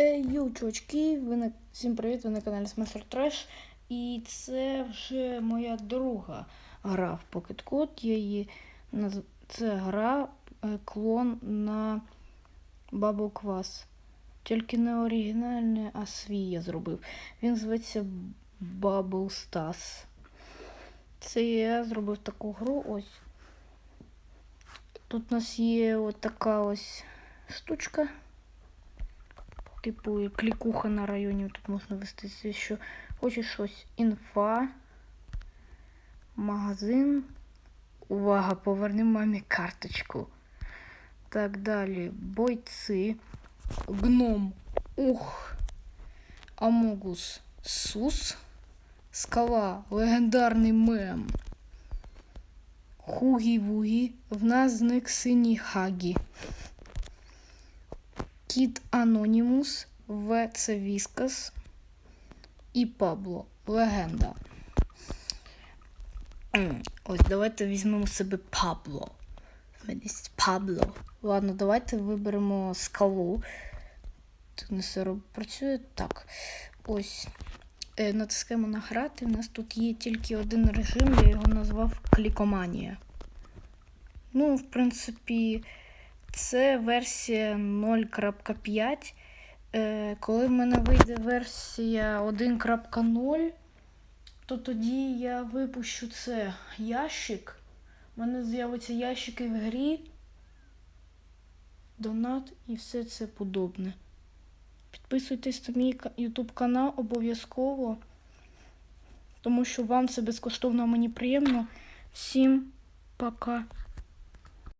Ей, йоу, чувачки, ви на... всім привіт, ви на каналі Smasher Trash. І це вже моя друга гра в Pocket Code. Я її наз... Це гра е, клон на Bubble Quas. Тільки не оригінальний, а свій я зробив. Він зветься Bubble Stars. Це я зробив таку гру ось. Тут у нас є от така ось штучка. Типу клікуха на районі тут можна вестися, що хочеш щось. Інфа, магазин. Увага, поверни мамі карточку. Так далі. Бойці. Гном. Ух. Амогус. Сус. Скала. Легендарний мем. Хугі-вугі. В нас зник синій Хагі. Кіт Анонімус, В. Це Віскас і Пабло. Легенда. Ось давайте візьмемо себе Пабло. Пабло. Ладно, давайте виберемо скалу. Тут не все працює так. Ось. Е, натискаємо на грати. У нас тут є тільки один режим, я його назвав Клікоманія. Ну, в принципі. Це версія 0.5. Е, коли в мене вийде версія 1.0, то тоді я випущу це ящик. У мене з'явиться ящики в грі, донат і все це подобне. Підписуйтесь на мій YouTube канал обов'язково, тому що вам це безкоштовно, а мені приємно. Всім пока.